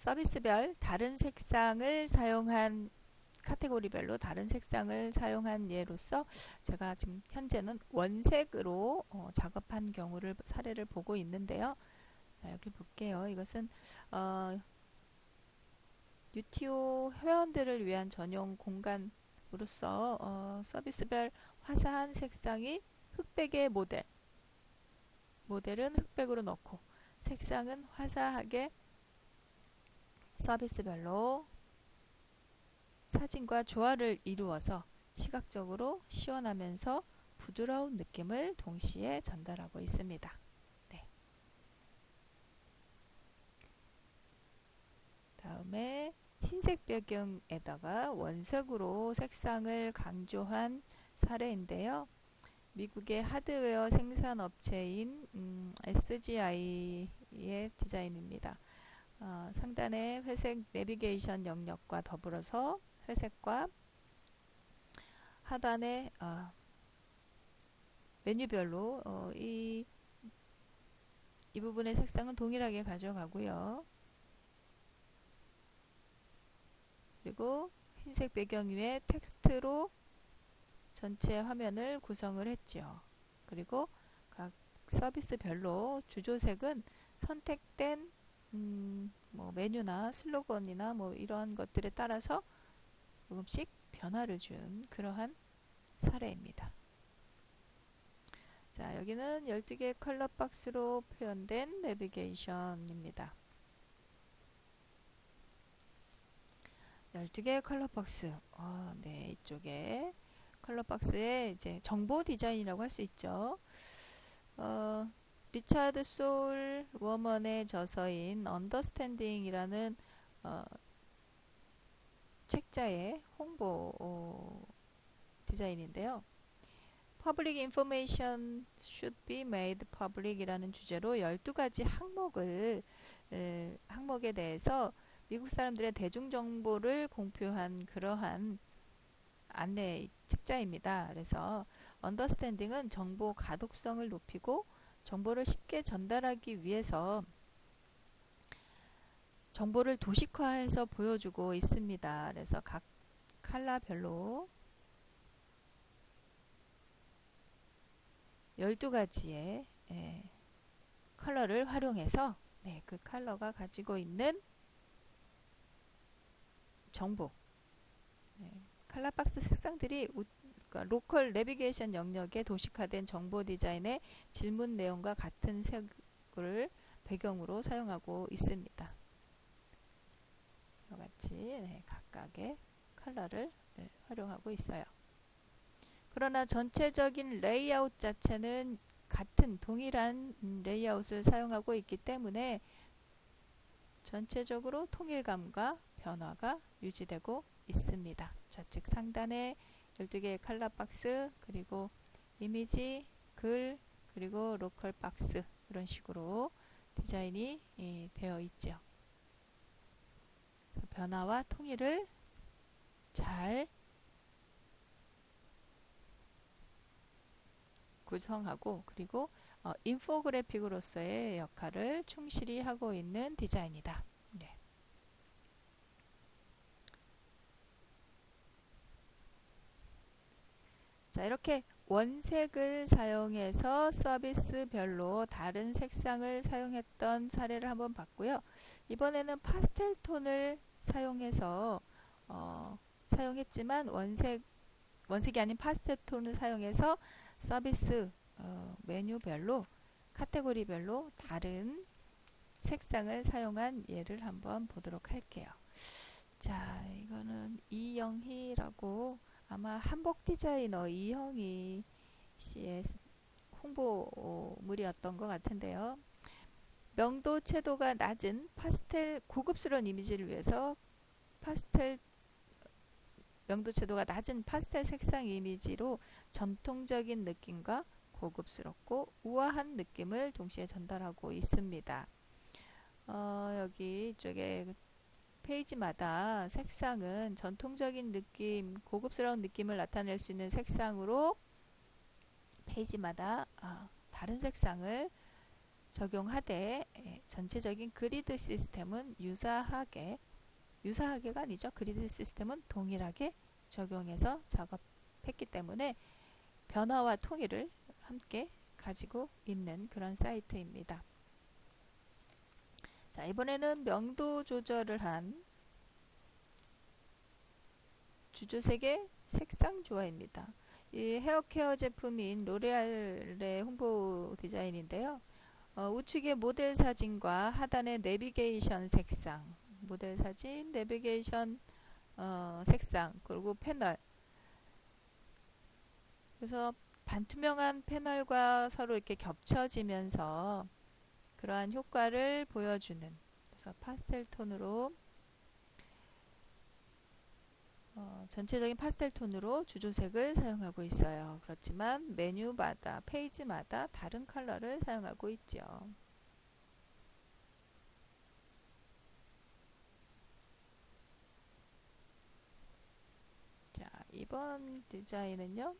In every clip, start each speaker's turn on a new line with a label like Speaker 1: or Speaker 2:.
Speaker 1: 서비스별 다른 색상을 사용한 카테고리별로 다른 색상을 사용한 예로서 제가 지금 현재는 원색으로 어, 작업한 경우를 사례를 보고 있는데요. 자, 여기 볼게요. 이것은 어, UTO 회원들을 위한 전용 공간으로서 어, 서비스별 화사한 색상이 흑백의 모델 모델은 흑백으로 넣고 색상은 화사하게 서비스별로 사진과 조화를 이루어서 시각적으로 시원하면서 부드러운 느낌을 동시에 전달하고 있습니다. 네. 다음에 흰색 배경에다가 원색으로 색상을 강조한 사례인데요. 미국의 하드웨어 생산업체인 음, SGI의 디자인입니다. 어, 상단의 회색 내비게이션 영역과 더불어서 회색과 하단의 어, 메뉴별로 어, 이, 이 부분의 색상은 동일하게 가져가고요. 그리고 흰색 배경 위에 텍스트로 전체 화면을 구성을 했죠. 그리고 각 서비스별로 주조색은 선택된 음, 뭐 메뉴나 슬로건이나 뭐 이러한 것들에 따라서 조금씩 변화를 준 그러한 사례입니다. 자, 여기는 12개 컬러 박스로 표현된 내비게이션입니다. 12개의 컬러 박스. 어, 네, 이쪽에 컬러 박스에 이제 정보 디자인이라고 할 수 있죠. 어, 리차드 소울 워먼의 저서인 언더스탠딩이라는 어, 책자의 홍보 어, 디자인인데요. Public Information Should Be Made Public 이라는 주제로 12가지 항목을 에, 항목에 대해서 미국 사람들의 대중정보를 공표한 그러한 안내 책자입니다. 그래서 언더스탠딩은 정보 가독성을 높이고 정보를 쉽게 전달하기 위해서 정보를 도식화해서 보여주고 있습니다. 그래서 각 칼라별로 12가지의 예, 컬러를 활용해서 네, 그 컬러가 가지고 있는 정보 네, 칼라박스 색상들이 우, 그러니까 로컬 내비게이션 영역의 도식화된 정보 디자인의 질문 내용과 같은 색을 배경으로 사용하고 있습니다. 이와 같이 네, 각각의 컬러를 네, 활용하고 있어요. 그러나 전체적인 레이아웃 자체는 같은 동일한 레이아웃을 사용하고 있기 때문에 전체적으로 통일감과 변화가 유지되고 있습니다. 좌측 상단에 12개의 칼라 박스 그리고 이미지, 글, 그리고 로컬 박스 이런 식으로 디자인이 예, 되어 있죠. 변화와 통일을 잘 구성하고 그리고 어, 인포그래픽으로서의 역할을 충실히 하고 있는 디자인이다. 네. 자 이렇게 원색을 사용해서 서비스별로 다른 색상을 사용했던 사례를 한번 봤고요. 이번에는 파스텔 톤을 사용해서 어, 사용했지만 원색 원색이 아닌 파스텔 톤을 사용해서 서비스 어, 메뉴별로 카테고리별로 다른 색상을 사용한 예를 한번 보도록 할게요. 자, 이거는 이영희라고 아마 한복 디자이너 이영희 씨의 홍보물이었던 것 같은데요. 명도 채도가 낮은 파스텔 고급스러운 이미지를 위해서 파스텔 명도 채도가 낮은 파스텔 색상 이미지로 전통적인 느낌과 고급스럽고 우아한 느낌을 동시에 전달하고 있습니다. 어, 여기 이쪽에 페이지마다 색상은 전통적인 느낌, 고급스러운 느낌을 나타낼 수 있는 색상으로 페이지마다 아, 다른 색상을 적용하되 예, 전체적인 그리드 시스템은 유사하게 유사하게가 아니죠. 그리드 시스템은 동일하게 적용해서 작업했기 때문에 변화와 통일을 함께 가지고 있는 그런 사이트입니다. 자, 이번에는 명도 조절을 한 주조색의 색상 조화입니다. 이 헤어케어 제품인 로레알의 홍보 디자인인데요. 어, 우측의 모델 사진과 하단의 내비게이션 색상, 모델 사진, 내비게이션 어, 색상, 그리고 패널. 그래서 반투명한 패널과 서로 이렇게 겹쳐지면서 그러한 효과를 보여주는 그래서 파스텔 톤으로 어, 전체적인 파스텔 톤으로 주조색을 사용하고 있어요. 그렇지만 메뉴마다 페이지마다 다른 컬러를 사용하고 있죠. 자, 이번 디자인은요.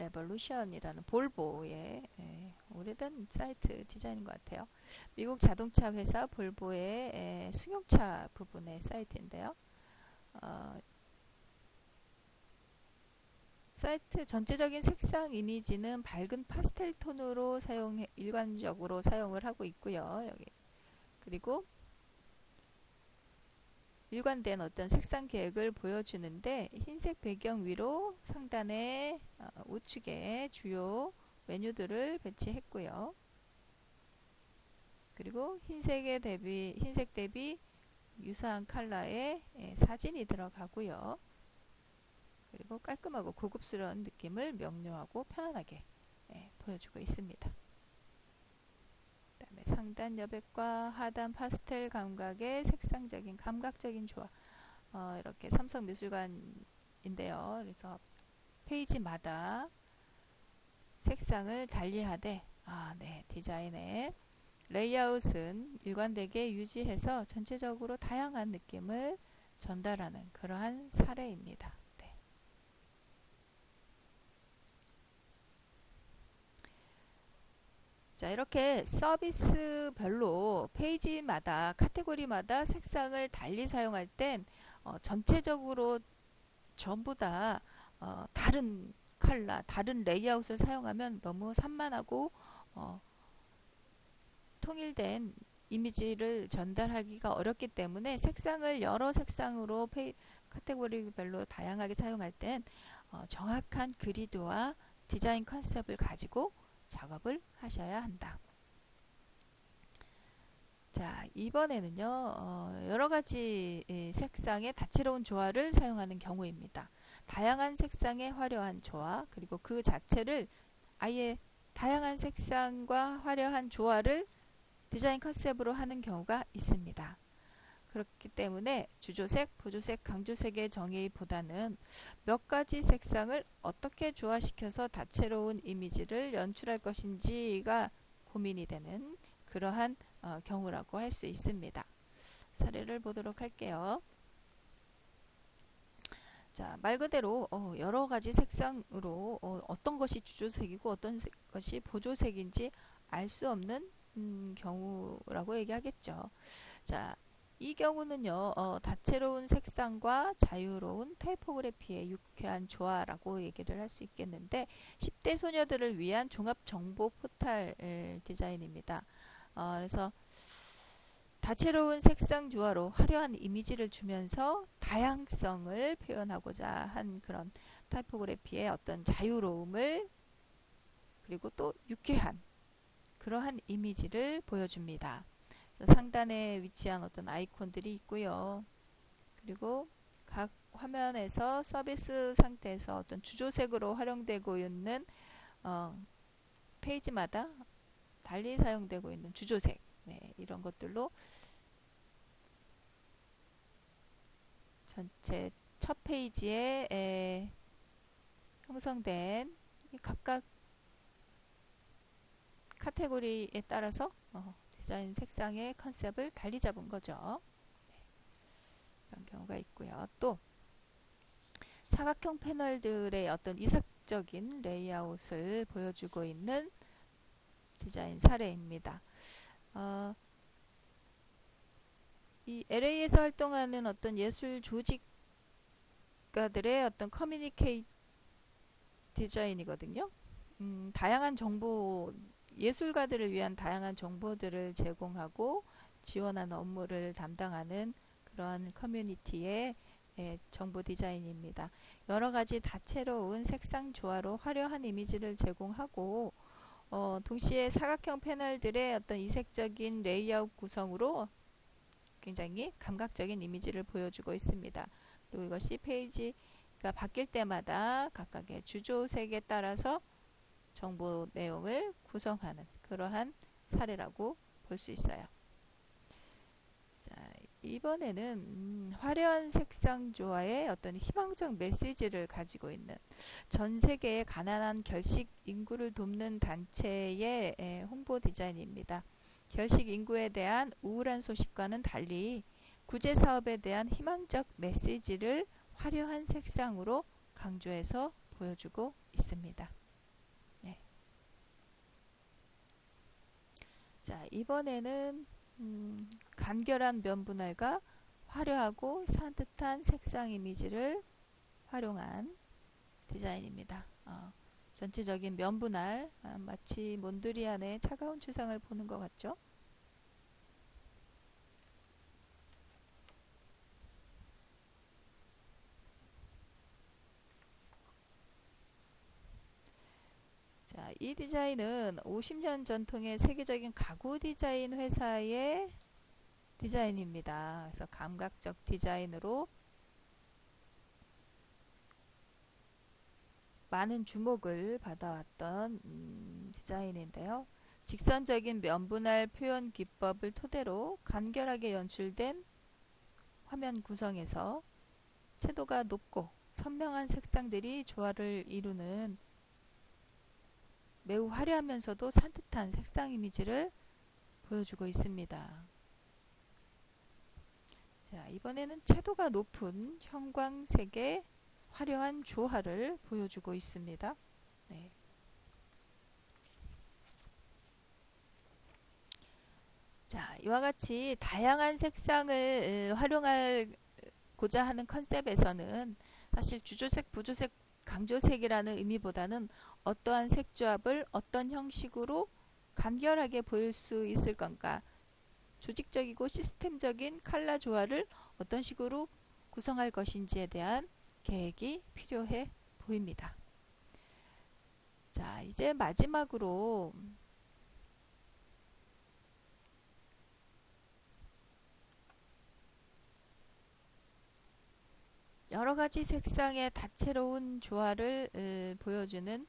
Speaker 1: 레볼루션이라는 볼보의 예, 오래된 사이트 디자인인 것 같아요. 미국 자동차 회사 볼보의 예, 승용차 부분의 사이트인데요. 어, 사이트 전체적인 색상 이미지는 밝은 파스텔 톤으로 사용 일관적으로 사용을 하고 있고요. 여기 그리고 일관된 어떤 색상 계획을 보여주는데 흰색 배경 위로 상단에 어, 우측에 주요 메뉴들을 배치했고요. 그리고 흰색에 대비 흰색 대비 유사한 컬러의 예, 사진이 들어가고요. 그리고 깔끔하고 고급스러운 느낌을 명료하고 편안하게 예, 보여주고 있습니다. 상단 여백과 하단 파스텔 감각의 색상적인 감각적인 조화 어, 이렇게 삼성 미술관인데요. 그래서 페이지마다 색상을 달리하되 아, 네, 디자인의 레이아웃은 일관되게 유지해서 전체적으로 다양한 느낌을 전달하는 그러한 사례입니다. 네. 자 이렇게 서비스별로 페이지마다 카테고리마다 색상을 달리 사용할 땐 어, 전체적으로 전부 다 어, 다른 컬러, 다른 레이아웃을 사용하면 너무 산만하고 어, 통일된 이미지를 전달하기가 어렵기 때문에 색상을 여러 색상으로 페이, 카테고리별로 다양하게 사용할 땐 어, 정확한 그리드와 디자인 컨셉을 가지고 작업을 하셔야 한다. 자 이번에는요 어, 여러 가지 색상의 다채로운 조화를 사용하는 경우입니다. 다양한 색상의 화려한 조화 그리고 그 자체를 아예 다양한 색상과 화려한 조화를 디자인 컨셉으로 하는 경우가 있습니다. 그렇기 때문에 주조색, 보조색, 강조색의 정의보다는 몇 가지 색상을 어떻게 조화시켜서 다채로운 이미지를 연출할 것인지가 고민이 되는 그러한 어, 경우라고 할 수 있습니다. 사례를 보도록 할게요. 자, 말 그대로 어, 여러 가지 색상으로 어, 떤 것이 주조색이고 어떤 색, 것이 보조색인지 알 수 없는 음, 경우라고 얘기하겠죠. 자, 이 경우는요, 어, 다채로운 색상과 자유로운 타이포그래피의 유쾌한 조화라고 얘기를 할 수 있겠는데, 10대 소녀들을 위한 종합 정보 포탈 디자인입니다. 어, 그래서 다채로운 색상 조화로 화려한 이미지를 주면서 다양성을 표현하고자 한 그런 타이포그래피의 어떤 자유로움을 그리고 또 유쾌한 그러한 이미지를 보여줍니다. 상단에 위치한 어떤 아이콘들이 있고요. 그리고 각 화면에서 서비스 상태에서 어떤 주조색으로 활용되고 있는 어, 페이지마다 달리 사용되고 있는 주조색 네, 이런 것들로 전체 첫 페이지에 에, 형성된 각각 카테고리에 따라서 어, 디자인 색상의 컨셉을 달리 잡은 거죠. 네. 그런 경우가 있고요. 또 사각형 패널들의 어떤 이색적인 레이아웃을 보여주고 있는 디자인 사례입니다. 어, 이 LA에서 활동하는 어떤 예술 조직가들의 어떤 커뮤니케이 디자인이거든요. 음, 다양한 정보 예술가들을 위한 다양한 정보들을 제공하고 지원하는 업무를 담당하는 그러한 커뮤니티의 예, 정보 디자인입니다. 여러 가지 다채로운 색상 조화로 화려한 이미지를 제공하고 어, 동시에 사각형 패널들의 어떤 이색적인 레이아웃 구성으로 굉장히 감각적인 이미지를 보여주고 있습니다. 그리고 이것이 페이지가 바뀔 때마다 각각의 주조색에 따라서 정보 내용을 구성하는 그러한 사례라고 볼 수 있어요. 자, 이번에는 음, 화려한 색상 조화의 어떤 희망적 메시지를 가지고 있는 전 세계의 가난한 결식 인구를 돕는 단체의 에, 홍보 디자인입니다. 결식 인구에 대한 우울한 소식과는 달리 구제 사업에 대한 희망적 메시지를 화려한 색상으로 강조해서 보여주고 있습니다. 네. 자, 이번에는 음, 간결한 면 분할과 화려하고 산뜻한 색상 이미지를 활용한 디자인입니다. 어, 전체적인 면 분할 아, 마치 몬드리안의 차가운 추상을 보는 것 같죠? 자, 이 디자인은 50년 전통의 세계적인 가구 디자인 회사의 디자인입니다. 그래서 감각적 디자인으로 많은 주목을 받아왔던 음, 디자인인데요. 직선적인 면분할 표현 기법을 토대로 간결하게 연출된 화면 구성에서 채도가 높고 선명한 색상들이 조화를 이루는 매우 화려하면서도 산뜻한 색상 이미지를 보여주고 있습니다. 자, 이번에는 채도가 높은 형광색의 화려한 조화를 보여주고 있습니다. 네. 자, 이와 같이 다양한 색상을 활용하고자 하는 컨셉에서는 사실 주조색, 부조색, 강조색이라는 의미보다는 어떠한 색조합을 어떤 형식으로 간결하게 보일 수 있을 건가 조직적이고 시스템적인 칼라 조화를 어떤 식으로 구성할 것인지에 대한 계획이 필요해 보입니다. 자, 이제 마지막으로 여러 가지 색상의 다채로운 조화를 으, 보여주는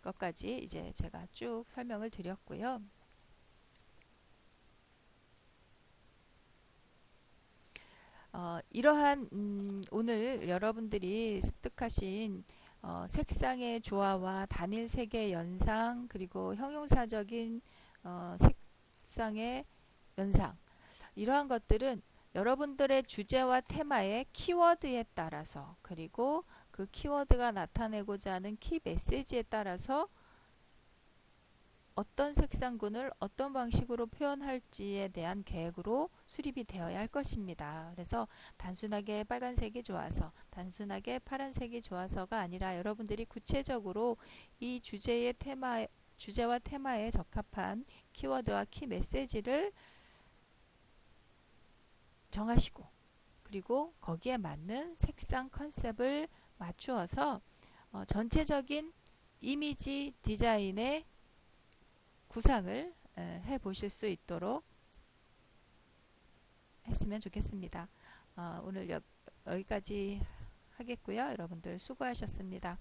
Speaker 1: 것까지 이제 제가 쭉 설명을 드렸고요. 어, 이러한 음, 오늘 여러분들이 습득하신 어, 색상의 조화와 단일 색의 연상 그리고 형용사적인 어, 색상의 연상 이러한 것들은 여러분들의 주제와 테마의 키워드에 따라서 그리고 그 키워드가 나타내고자 하는 키 메시지에 따라서 어떤 색상군을 어떤 방식으로 표현할지에 대한 계획으로 수립이 되어야 할 것입니다. 그래서 단순하게 빨간색이 좋아서 단순하게 파란색이 좋아서가 아니라 여러분들이 구체적으로 이 주제의 테마 주제와 테마에 적합한 키워드와 키 메시지를 정하시고 그리고 거기에 맞는 색상 컨셉을 맞추어서 어, 전체적인 이미지 디자인의 구상을 해 보실 수 있도록 했으면 좋겠습니다. 어, 오늘 여, 여기까지 하겠고요. 여러분들 수고하셨습니다.